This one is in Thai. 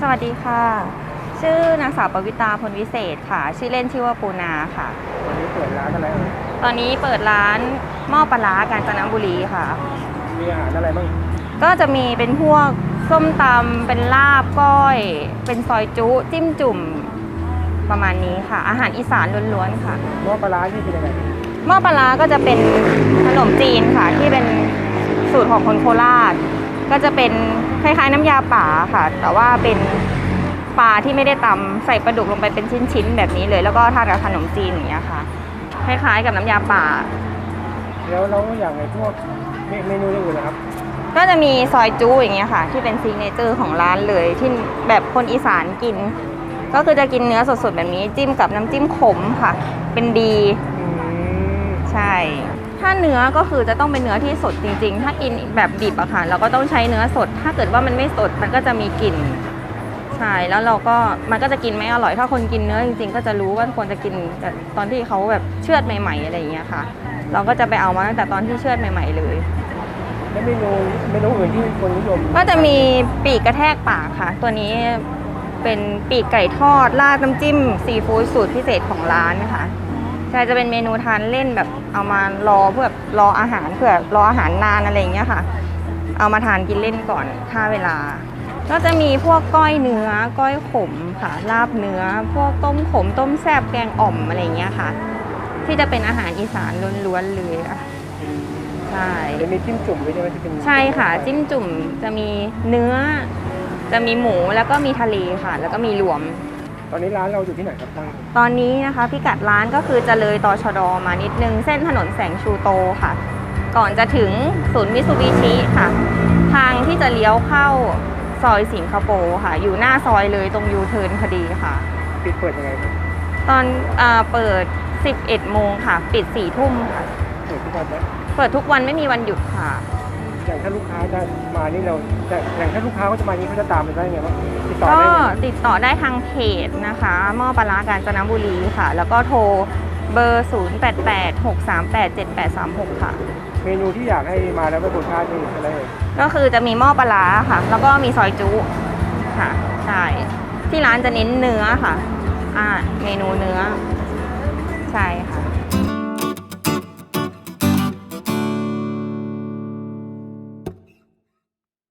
สวัสดีค่ะ ชื่อนางสาวปวิตาพลวิเศษค่ะ ชื่อเล่นชื่อว่าปูนาค่ะ วันนี้เปิดร้านอะไรเอ่ยตอนนี้เปิดร้านหม้อปลาร้ากาญจนบุรีค่ะ มีอาหารอะไรบ้าง ก็จะมีเป็นพวกส้มตำเป็นลาบก้อย เป็นซอยจุ จิ้มจุ่มประมาณนี้ค่ะ อาหารอีสานล้วนๆค่ะ หม้อปลาร้าที่เป็นยังไงหม้อปลาร้าก็จะเป็นขนมจีนค่ะ ที่เป็นสูตรของคนโคราช ก็จะเป็นคล้ายๆน้ำยาป่าค่ะ แต่ว่าเป็นปลาที่ไม่ได้ตำใส่ปลาดุกลงไปเป็นชิ้นๆแบบนี้เลย แล้วก็ทานกับขนมจีนอย่างเงี้ยค่ะ คล้ายๆกับน้ำยาป่า แล้วเราอย่างไอ้พวกเมเมนูอื่นนะครับ ก็จะมีซอยจูอย่างเงี้ยค่ะ ที่เป็นซิกเนเจอร์ของร้านเลย ที่แบบคนอีสานกิน ก็คือจะกินเนื้อสดๆแบบนี้จิ้มกับน้ำจิ้มขมค่ะ เป็นดีอืมใช่ ถ้าเนื้อก็คือจะต้องเป็นเนื้อที่สดจริง ๆ ถ้ากินแบบดิบอะค่ะเราก็ต้องใช้เนื้อสด ถ้าเกิดว่ามันไม่สดมันก็จะมีกลิ่นใช่แล้วเราก็มันก็จะกินไม่อร่อย ถ้าคนกินเนื้อจริง ๆ ก็จะรู้ว่าควรจะกินแต่ตอนที่เขาแบบเชือดใหม่ ๆ อะไรอย่างเงี้ยค่ะ เราก็จะไปเอามาตั้งแต่ตอนที่เชือดใหม่ ๆ เลยแล้วเมนูเมนูอื่นที่คนนิยมก็จะมีปีกกระแทกปากค่ะ ตัวนี้เป็นปีกไก่ทอดราดน้ำจิ้มซีฟู้ดสูตรพิเศษของร้านนะคะ ใช่จะเป็นเมนูทานเล่นแบบเอามารอเพื่อแบบรออาหารเพื่อรออาหารนานอะไรอย่างเงี้ยค่ะ เอามาทานกินเล่นก่อนถ้าเวลา ก็จะมีพวกก้อยเนื้อ ก้อยขมค่ะลาบเนื้อ พวกต้มขม ต้มแซ่บแกงอ่อมอะไรอย่างเงี้ยค่ะ ที่จะเป็นอาหารอีสานล้วนๆเลยอะใช่จะมีจิ้มจุ่มด้วยใช่ไหมที่เป็นใช่ค่ะ จิ้มจุ่มจะมีเนื้อ จะมีหมูแล้วก็มีทะเลค่ะ แล้วก็มีรวม ตอนนี้ร้านเราอยู่ที่ไหนครับตั้งตอนนี้นะคะพิกัดร้านก็คือจะเลยตอชดมานิดนึง เส้นถนนแสงชูโตค่ะ ก่อนจะถึงศูนย์มิซูบิชิค่ะ ทางที่จะเลี้ยวเข้าซอยสิงคโปร์ค่ะ อยู่หน้าซอยเลยตรงยูเทิร์นพอดีค่ะ ปิดเปิดยังไงครับตอนอาเปิด 11โมงค่ะ ปิด4ทุ่มค่ะ เปิดทุกวันไหมเปิดทุกวันไม่มีวันหยุดค่ะ อย่างถ้าลูกค้าจะมานี่เราแต่อย่างถ้าลูกค้าเขาจะมานี่เขาจะตามไปได้ไงบ้างติดต่อก็ได้ไงติดต่อได้ทางเพจนะคะหม้อปลาร้ากาญจนบุรีค่ะ แล้วก็โทรเบอร์ 0886387836 ค่ะ เมนูที่อยากให้มาแล้วไม่ควรพลาดนี่อะไรเอ่ยก็คือจะมีหม้อปลาร้าค่ะ แล้วก็มีซอยจุค่ะใช่ที่ร้านจะเน้นเนื้อค่ะอ่าเมนูเนื้อ ใช่